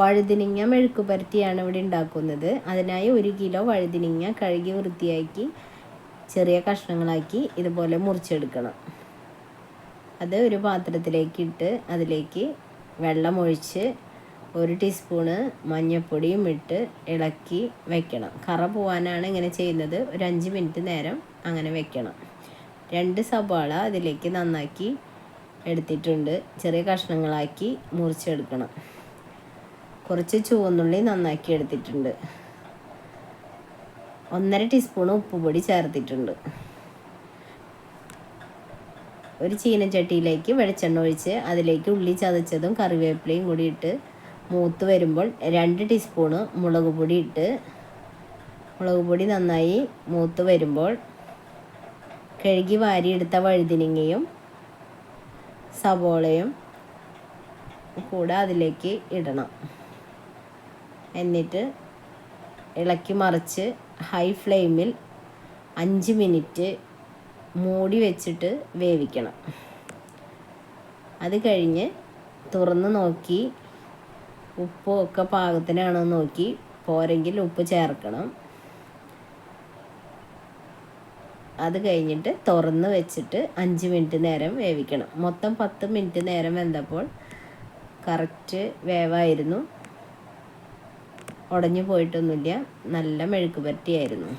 വഴുതിനിങ്ങ മെഴുക്ക് പുരട്ടിയാണ് ഇവിടെ ഉണ്ടാക്കുന്നത്. അതിനായി ഒരു കിലോ വഴുതിനിങ്ങ കഴുകി വൃത്തിയാക്കി ചെറിയ കഷ്ണങ്ങളാക്കി ഇതുപോലെ മുറിച്ചെടുക്കണം. അത് ഒരു പാത്രത്തിലേക്ക് ഇട്ട് അതിലേക്ക് വെള്ളം ഒഴിച്ച് ഒരു ടീസ്പൂണ് മഞ്ഞൾപ്പൊടിയും ഇട്ട് ഇളക്കി വെക്കണം. കറ പോവാനാണ് ഇങ്ങനെ ചെയ്യുന്നത്. ഒരു അഞ്ച് മിനിറ്റ് നേരം അങ്ങനെ വെക്കണം. രണ്ട് സവാള അതിലേക്ക് നന്നാക്കി എടുത്തിട്ടുണ്ട്. ചെറിയ കഷ്ണങ്ങളാക്കി മുറിച്ചെടുക്കണം. കുറച്ച് ചുവന്നുള്ളി നന്നാക്കി എടുത്തിട്ടുണ്ട്. ഒന്നര ടീസ്പൂൺ ഉപ്പുപൊടി ചേർത്തിട്ടുണ്ട്. ഒരു ചീനച്ചട്ടിയിലേക്ക് വെളിച്ചെണ്ണ ഒഴിച്ച് അതിലേക്ക് ഉള്ളി ചതച്ചതും കറിവേപ്പിലയും കൂടി ഇട്ട് മൂത്ത് വരുമ്പോൾ രണ്ട് ടീസ്പൂണ് മുളക് പൊടി ഇട്ട് മുളക് പൊടി നന്നായി മൂത്ത് വരുമ്പോൾ കഴുകി വാരിയെടുത്ത വഴുതിനിങ്ങയും സവോളയും കൂടെ അതിലേക്ക് ഇടണം. എന്നിട്ട് ഇളക്കി മറിച്ച് ഹൈ ഫ്ലെയിമിൽ അഞ്ച് മിനിറ്റ് മൂടി വെച്ചിട്ട് വേവിക്കണം. അത് കഴിഞ്ഞ് തുറന്ന് നോക്കി ഉപ്പും ഒക്കെ പാകത്തിനാണോ നോക്കി പോരെങ്കിൽ ഉപ്പ് ചേർക്കണം. അത് കഴിഞ്ഞിട്ട് തുറന്ന് വെച്ചിട്ട് അഞ്ച് മിനിറ്റ് നേരം വേവിക്കണം. മൊത്തം പത്ത് മിനിറ്റ് നേരം വെന്തപ്പോൾ കറക്റ്റ് വേവായിരുന്നു. ഉടഞ്ഞു പോയിട്ടൊന്നുമില്ല. നല്ല മെഴുക്ക് പറ്റിയായിരുന്നു